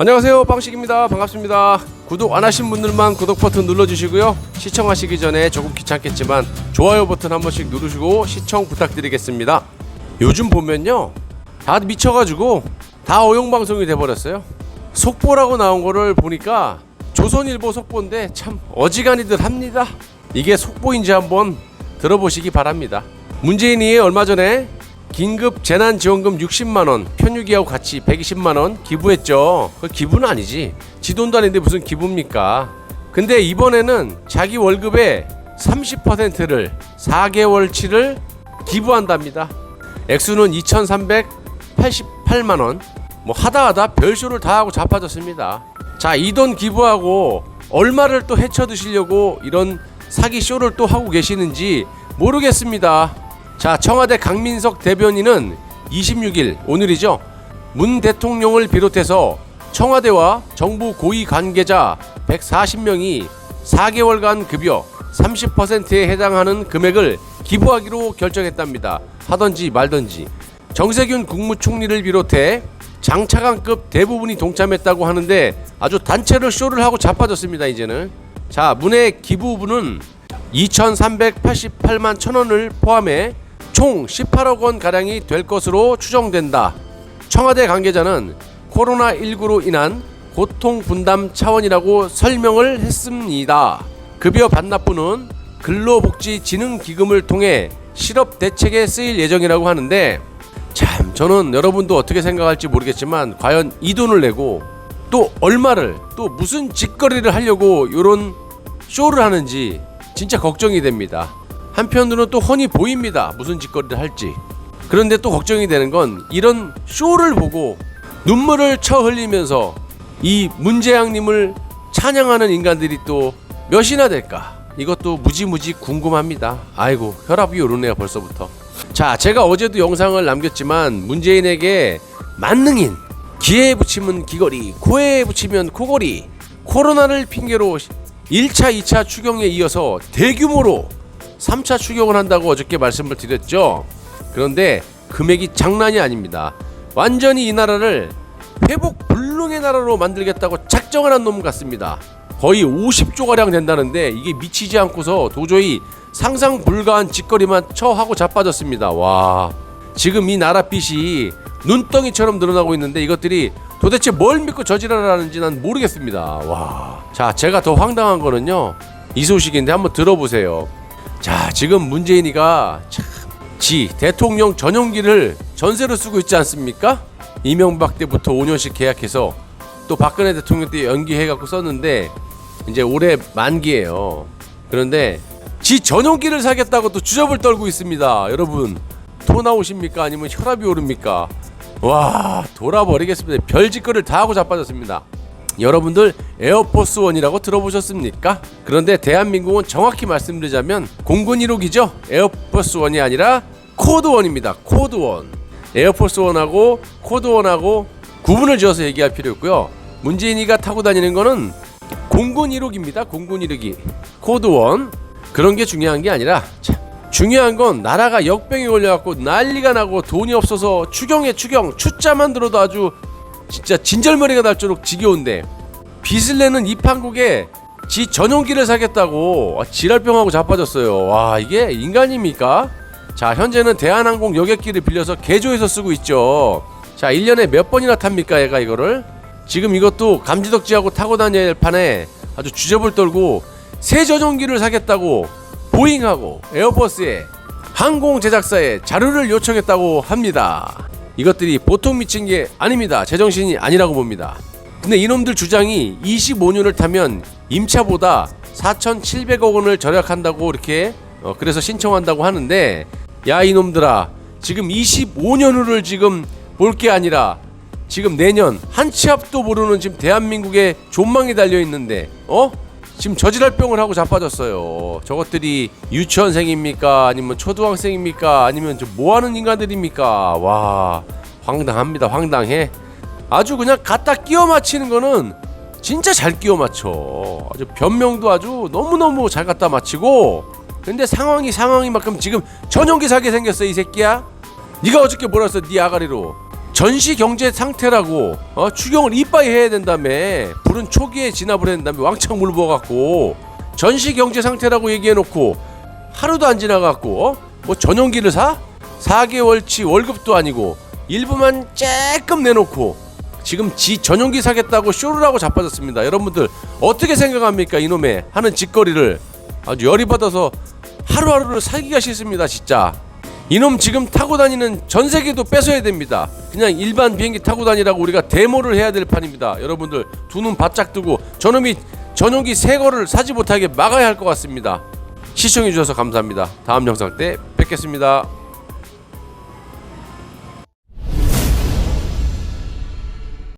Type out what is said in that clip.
안녕하세요. 빵식입니다. 반갑습니다. 구독 안 하신 분들만 구독 버튼 눌러주시고요. 시청하시기 전에 조금 귀찮겠지만 좋아요 버튼 한 번씩 누르시고 시청 부탁드리겠습니다. 요즘 보면요. 다 미쳐가지고 다 어용방송이 돼버렸어요. 속보라고 나온 거를 보니까 조선일보 속보인데 참 어지간히들 합니다. 이게 속보인지 한번 들어보시기 바랍니다. 문재인이 얼마 전에 긴급 재난지원금 60만원 편육이하고 같이 120만원 기부했죠. 그 기부는 아니지. 지 돈도 아닌데 무슨 기부입니까? 근데 이번에는 자기 월급의 30%를 4개월치를 기부한답니다. 액수는 2388만원. 뭐 하다 하다 별쇼를 다 하고 자빠졌습니다. 자 이 돈 기부하고 얼마를 또 헤쳐 드시려고 이런 사기 쇼를 또 하고 계시는지 모르겠습니다 자, 청와대 강민석 대변인은 26일 오늘이죠. 문 대통령을 비롯해서 청와대와 정부 고위 관계자 140명이 4개월간 급여 30%에 해당하는 금액을 기부하기로 결정했답니다. 하던지 말던지. 정세균 국무총리를 비롯해 장차관급 대부분이 동참했다고 하는데 아주 단체로 쇼를 하고 자빠졌습니다. 이제는. 자, 문의 기부분은 2,388만 천 원을 포함해 총 18억 원 가량이 될 것으로 추정된다. 청와대 관계자는 코로나19로 인한 고통 분담 차원이라고 설명을 했습니다. 급여 반납분은 근로복지진흥기금을 통해 실업 대책에 쓰일 예정이라고 하는데 참 저는 여러분도 어떻게 생각할지 모르겠지만 과연 이 돈을 내고 또 얼마를 또 무슨 짓거리를 하려고 이런 쇼를 하는지 진짜 걱정이 됩니다. 한편으로는 또 훤히 보입니다. 무슨 짓거리를 할지. 그런데 또 걱정이 되는 건 이런 쇼를 보고 눈물을 쳐 흘리면서 이 문재양님을 찬양하는 인간들이 또 몇이나 될까? 이것도 무지무지 궁금합니다. 아이고 혈압이 오르네요 벌써부터. 자 제가 어제도 영상을 남겼지만 문재인에게 만능인 기회에 붙이면 귀걸이 코에 붙이면 코걸이 코로나를 핑계로 1차 2차 추경에 이어서 대규모로 3차 추경을 한다고 어저께 말씀을 드렸죠. 그런데 금액이 장난이 아닙니다. 완전히 이 나라를 회복 불능의 나라로 만들겠다고 작정을 한 놈 같습니다. 거의 50조 가량 된다는데 이게 미치지 않고서 도저히 상상 불가한 짓거리만 처하고 자빠졌습니다. 와. 지금 이 나라 빚이 눈덩이처럼 늘어나고 있는데 이것들이 도대체 뭘 믿고 저지랄을 하는지 난 모르겠습니다. 와. 자, 제가 더 황당한 거는요. 이 소식인데 한번 들어보세요. 자, 지금 문재인이가 참, 지 대통령 전용기를 전세로 쓰고 있지 않습니까? 이명박 때부터 5년씩 계약해서 또 박근혜 대통령 때 연기해갖고 썼는데 이제 올해 만기예요. 그런데 지 전용기를 사겠다고 또 주접을 떨고 있습니다. 여러분 토 나오십니까? 아니면 혈압이 오릅니까? 와 돌아버리겠습니다. 별짓거리를 다 하고 자빠졌습니다. 여러분들 에어포스 원이라고 들어보셨습니까? 그런데 대한민국은 정확히 말씀드리자면 공군 1호기죠. 에어포스 원이 아니라 코드 원입니다. 코드 원. 에어포스 원하고 코드 원하고 구분을 지어서 얘기할 필요 없고요. 문재인이가 타고 다니는 거는 공군 1호기입니다. 공군 1호기. 코드 원. 그런 게 중요한 게 아니라 참, 중요한 건 나라가 역병이 걸려갖고 난리가 나고 돈이 없어서 추경에 추경 추자만 들어도 아주 진짜 진절머리가 날 정도로 지겨운데 내는 이 판국에 지 전용기를 사겠다고 지랄병하고 자빠졌어요. 와 이게 인간입니까? 자 현재는 대한항공 여객기를 빌려서 개조해서 쓰고 있죠. 자 1년에 몇 번이나 탑니까 얘가 이거를? 지금 이것도 감지덕지하고 타고 다닐 판에 아주 주접을 떨고 새 전용기를 사겠다고 보잉하고 에어버스에 항공 제작사에 자료를 요청했다고 합니다. 이것들이 보통 미친 게 아닙니다. 제정신이 아니라고 봅니다. 근데 이놈들 주장이 25년을 타면 임차보다 4,700억 원을 절약한다고 이렇게 어, 그래서 신청한다고 하는데 야 이놈들아 지금 25년 후를 지금 볼 게 아니라 지금 내년 한 치 앞도 모르는 지금 대한민국에 존망이 달려 있는데 어? 지금 저지랄병을 하고 자빠졌어요. 저것들이 유치원생입니까? 아니면 초등학생입니까? 아니면 저 뭐하는 인간들입니까? 와 황당합니다. 황당해. 아주 그냥 갖다 끼워 맞히는 거는 진짜 잘 끼워 맞춰. 아주 변명도 아주 너무너무 잘 갖다 맞히고 근데 상황이 상황이만큼 지금 전용기 사게 생겼어 이 새끼야. 네가 어저께 뭐라 했어 네 아가리로 전시 경제 상태라고 어, 추경을 이빠이 해야 된다며 불은 초기에 진압을 했다며 왕창 물 부어갖고 전시 경제 상태라고 얘기해놓고 하루도 안 지나갖고 어? 뭐 전용기를 사? 4개월치 월급도 아니고 일부만 쬐끔 내놓고 지금 지 전용기 사겠다고 쇼를 하고 자빠졌습니다. 여러분들 어떻게 생각합니까 이놈의 하는 짓거리를 아주 열이 받아서 하루하루를 살기가 싫습니다 진짜. 이놈 지금 타고 다니는 전세계도 뺏어야 됩니다. 그냥 일반 비행기 타고 다니라고 우리가 데모를 해야 될 판입니다. 여러분들 두 눈 바짝 뜨고 저놈이 전용기 새 거를 사지 못하게 막아야 할 것 같습니다. 시청해 주셔서 감사합니다. 다음 영상 때 뵙겠습니다.